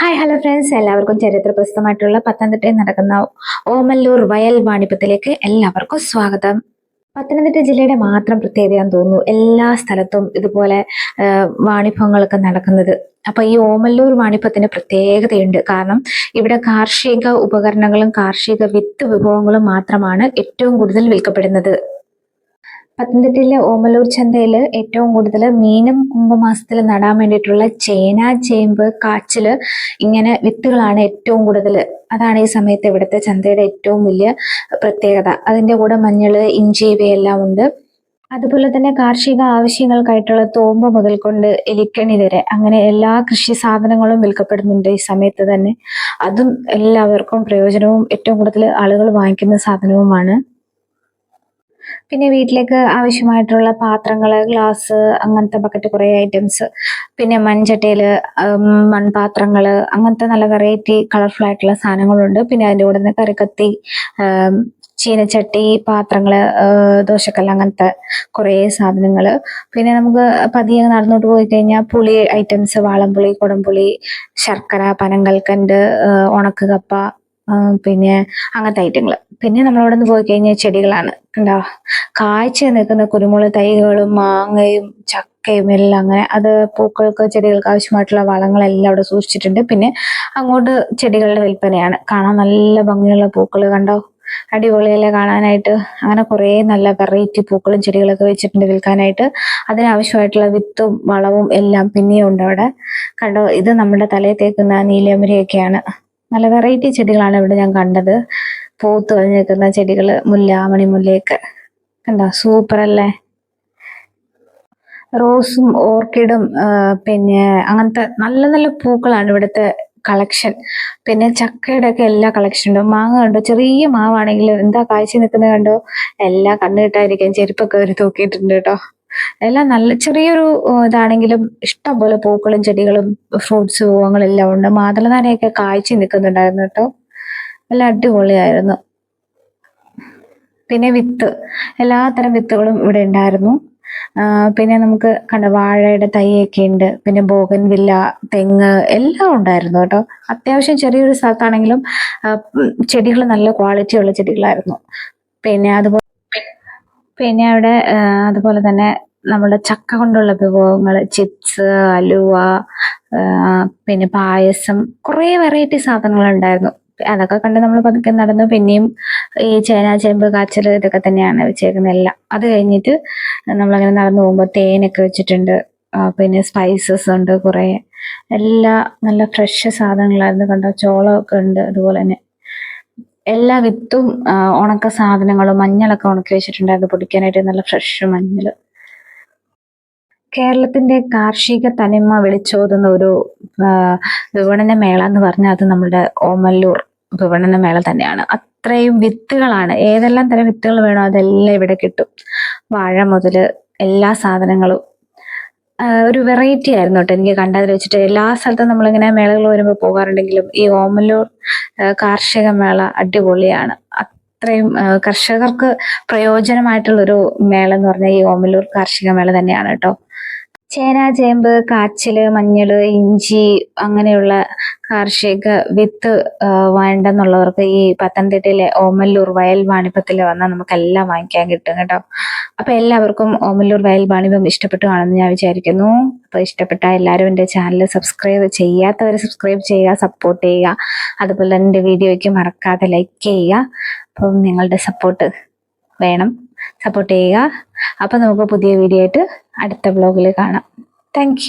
Hi hello friends എല്ലാവർക്കും ചരിത്ര പ്രസിദ്ധമായിട്ടുള്ള പത്തനംതിട്ടയിൽ നടക്കുന്ന ഓമല്ലൂർ വയൽ വാണിപ്പത്തിലേക്ക് എല്ലാവർക്കും സ്വാഗതം. പത്തനംതിട്ട ജില്ലയുടെ മാത്രം പ്രത്യേകതയാന്ന് തോന്നുന്നു. എല്ലാ സ്ഥലത്തും ഇതുപോലെ വാണിഭങ്ങളൊക്കെ നടക്കുന്നത്. അപ്പൊ ഈ ഓമല്ലൂർ വാണിഭത്തിന് പ്രത്യേകതയുണ്ട്. കാരണം ഇവിടെ കാർഷിക ഉപകരണങ്ങളും കാർഷിക വിത്ത് വിഭവങ്ങളും മാത്രമാണ് ഏറ്റവും കൂടുതൽ വിൽക്കപ്പെടുന്നത്. പത്തനംതിട്ടയിലെ ഓമലൂർ ചന്തയിൽ ഏറ്റവും കൂടുതൽ മീനും കുംഭമാസത്തിൽ നടാൻ വേണ്ടിയിട്ടുള്ള ചേന ചേമ്പ് കാച്ചിൽ ഇങ്ങനെ വിത്തുകളാണ് ഏറ്റവും കൂടുതൽ അതാണ് ഈ സമയത്ത് ഇവിടുത്തെ ചന്തയുടെ ഏറ്റവും വലിയ പ്രത്യേകത. അതിന്റെ കൂടെ മഞ്ഞൾ ഇഞ്ചി ഇവയെല്ലാം ഉണ്ട്. അതുപോലെ തന്നെ കാർഷിക ആവശ്യങ്ങൾക്കായിട്ടുള്ള തോമ്പ് മുതൽ കൊണ്ട് എലിക്കണി വരെ അങ്ങനെ എല്ലാ കൃഷി സാധനങ്ങളും വിൽക്കപ്പെടുന്നുണ്ട് ഈ സമയത്ത് തന്നെ. അതും എല്ലാവർക്കും പ്രയോജനവും ഏറ്റവും കൂടുതൽ ആളുകൾ വാങ്ങിക്കുന്ന സാധനവുമാണ്. പിന്നെ വീട്ടിലേക്ക് ആവശ്യമായിട്ടുള്ള പാത്രങ്ങൾ ഗ്ലാസ് അങ്ങനത്തെ ബക്കറ്റ് കുറേ ഐറ്റംസ് പിന്നെ മൺചട്ടയിൽ മൺപാത്രങ്ങൾ അങ്ങനത്തെ നല്ല വെറൈറ്റി കളർഫുൾ ആയിട്ടുള്ള സാധനങ്ങളുണ്ട്. പിന്നെ അതിന്റെ കൂടെ തന്നെ കറിക്കത്തി ചീനച്ചട്ടി പാത്രങ്ങൾ ദോശക്കല്ല് അങ്ങനത്തെ കുറേ സാധനങ്ങൾ പിന്നെ നമുക്ക് പതിയെ നടന്നോട്ട് പോയി കഴിഞ്ഞാൽ പുളി ഐറ്റംസ് വാളംപുളി കുടംപുളി ശർക്കര പനങ്കൽക്കണ്ട് ഉണക്ക് കപ്പ പിന്നെ അങ്ങനത്തെ ഐറ്റങ്ങൾ പിന്നെ നമ്മളവിടെ നിന്ന് പോയി കഴിഞ്ഞാൽ ചെടികളാണ്. കണ്ടോ? കാഴ്ച നിൽക്കുന്ന കുരുമുളക് തൈകളും മാങ്ങയും ചക്കയും എല്ലാം അങ്ങനെ അത് പൂക്കൾക്ക് ചെടികൾക്ക് ആവശ്യമായിട്ടുള്ള വളങ്ങളെല്ലാം അവിടെ സൂക്ഷിച്ചിട്ടുണ്ട്. പിന്നെ അങ്ങോട്ട് ചെടികളുടെ വിൽപ്പനയാണ്. കാണാൻ നല്ല ഭംഗിയുള്ള പൂക്കൾ കണ്ടോ? അടിപൊളിയല്ലേ കാണാനായിട്ട്? അങ്ങനെ കുറേ നല്ല വെറൈറ്റി പൂക്കളും ചെടികളൊക്കെ വെച്ചിട്ടുണ്ട് വിൽക്കാനായിട്ട്. അതിനാവശ്യമായിട്ടുള്ള വിത്തും വളവും എല്ലാം പിന്നെയും ഉണ്ട് അവിടെ. കണ്ടോ? ഇത് നമ്മുടെ തലയിൽ തേക്കുന്ന നീലമരിയൊക്കെയാണ്. നല്ല വെറൈറ്റി ചെടികളാണ് ഇവിടെ ഞാൻ കണ്ടത്. പൂത്ത് കഴിഞ്ഞിരിക്കുന്ന ചെടികൾ മുല്ല മണിമുല്ലയൊക്കെ. കണ്ടോ? സൂപ്പർ അല്ലേ? റോസും ഓർക്കിഡും പിന്നെ അങ്ങനത്തെ നല്ല നല്ല പൂക്കളാണ് ഇവിടുത്തെ കളക്ഷൻ പിന്നെ ചക്കയുടെ ഒക്കെ എല്ലാ കളക്ഷൻ ഉണ്ടോ മാങ്ങ കണ്ടോ? ചെറിയ മാവാണെങ്കിൽ എന്താ കാഴ്ച നിൽക്കുന്നത് കണ്ടോ? എല്ലാം കണ്ണുകിട്ടായിരിക്കും ചെരുപ്പൊക്കെ അവർ തൂക്കിയിട്ടുണ്ട് കേട്ടോ. എല്ലാം നല്ല ചെറിയൊരു ഇതാണെങ്കിലും ഇഷ്ടം പോലെ പൂക്കളും ചെടികളും ഫ്രൂട്ട്സ് പൂവങ്ങളെല്ലാം ഉണ്ട്. മാതളനാരയൊക്കെ കാഴ്ച നിൽക്കുന്നുണ്ടായിരുന്നു കേട്ടോ. നല്ല അടിപൊളിയായിരുന്നു. പിന്നെ വിത്ത്. എല്ലാത്തരം വിത്തുകളും ഇവിടെ ഉണ്ടായിരുന്നു. പിന്നെ നമുക്ക് കണ്ട വാഴയുടെ തൈയൊക്കെ ഉണ്ട്. പിന്നെ ബോഗൻ വില്ല തെങ്ങ് എല്ലാം ഉണ്ടായിരുന്നു കേട്ടോ. അത്യാവശ്യം ചെറിയൊരു സ്ഥലത്താണെങ്കിലും ചെടികൾ നല്ല ക്വാളിറ്റി ഉള്ള ചെടികളായിരുന്നു. പിന്നെ അതുപോലെ പിന്നെ അവിടെ അതുപോലെ തന്നെ നമ്മുടെ ചക്ക കൊണ്ടുള്ള വിഭവങ്ങൾ ചിപ്സ് അലുവ പിന്നെ പായസം കുറേ വെറൈറ്റി സാധനങ്ങൾ ഉണ്ടായിരുന്നു അതൊക്കെ കണ്ട് നമ്മൾ പതുക്കെ നടന്നു. പിന്നെയും ഈ ചേന ചേമ്പ് കാച്ചൽ ഇതൊക്കെ തന്നെയാണ് വെച്ചേക്കുന്നത് എല്ലാം. അത് കഴിഞ്ഞിട്ട് നമ്മളങ്ങനെ നടന്നു പോകുമ്പോൾ തേനൊക്കെ വെച്ചിട്ടുണ്ട്. പിന്നെ സ്പൈസസ് ഉണ്ട് കുറേ. എല്ലാ നല്ല ഫ്രഷ് സാധനങ്ങളായിരുന്നു. കണ്ടോ? ചോളമൊക്കെ ഉണ്ട് അതുപോലെ തന്നെ. എല്ലാ വിത്തും ഉണക്ക സാധനങ്ങളും മഞ്ഞളൊക്കെ ഉണക്കി വെച്ചിട്ടുണ്ടായിരുന്നു. പൊടിക്കാനായിട്ട് നല്ല ഫ്രഷ് മഞ്ഞൾ കേരളത്തിന്റെ കാർഷിക തനിമ വിളിച്ചോതുന്ന ഒരു വിപണന മേള എന്ന് പറഞ്ഞാൽ അത് നമ്മുടെ ഓമല്ലൂർ വിപണന മേള തന്നെയാണ്. അത്രയും വിത്തുകളാണ്. ഏതെല്ലാം തരം വിത്തുകൾ വേണോ അതെല്ലാം ഇവിടെ കിട്ടും. വാഴ മുതൽ എല്ലാ സാധനങ്ങളും. ഒരു വെറൈറ്റി ആയിരുന്നു കേട്ടോ എനിക്ക് കണ്ടതിൽ വെച്ചിട്ട്. എല്ലാ സ്ഥലത്തും നമ്മളിങ്ങനെ മേളകൾ വരുമ്പോൾ പോകാറുണ്ടെങ്കിലും ഈ ഓമല്ലൂർ കാർഷിക മേള അടിപൊളിയാണ്. അത്രയും കർഷകർക്ക് പ്രയോജനമായിട്ടുള്ളൊരു മേള എന്ന് പറഞ്ഞാൽ ഈ ഓമല്ലൂർ കാർഷിക മേള തന്നെയാണ് കേട്ടോ. ചേന ചേമ്പ് കാച്ചിൽ മഞ്ഞൾ ഇഞ്ചി അങ്ങനെയുള്ള കാർഷിക വിത്ത് വേണ്ടെന്നുള്ളവർക്ക് ഈ പത്തനംതിട്ടയിലെ ഓമല്ലൂർ വയൽ വാണിപ്പത്തിൽ വന്നാൽ നമുക്കെല്ലാം വാങ്ങിക്കാൻ കിട്ടും കേട്ടോ. അപ്പൊ എല്ലാവർക്കും ഓമല്ലൂർ വയൽ വാണിഭം ഇഷ്ടപ്പെട്ടു കാണുമെന്ന് ഞാൻ വിചാരിക്കുന്നു. അപ്പൊ ഇഷ്ടപ്പെട്ട എല്ലാവരും എന്റെ ചാനൽ സബ്സ്ക്രൈബ് ചെയ്യാത്തവർ സബ്സ്ക്രൈബ് ചെയ്യുക സപ്പോർട്ട് ചെയ്യുക. അതുപോലെ എന്റെ വീഡിയോയ്ക്ക് മറക്കാതെ ലൈക്ക് ചെയ്യുക. അപ്പം നിങ്ങളുടെ സപ്പോർട്ട് വേണം. സപ്പോർട്ട് ചെയ്യുക. അപ്പം നമുക്ക് പുതിയ വീഡിയോ ആയിട്ട് അടുത്ത ബ്ലോഗിൽ കാണാം. താങ്ക്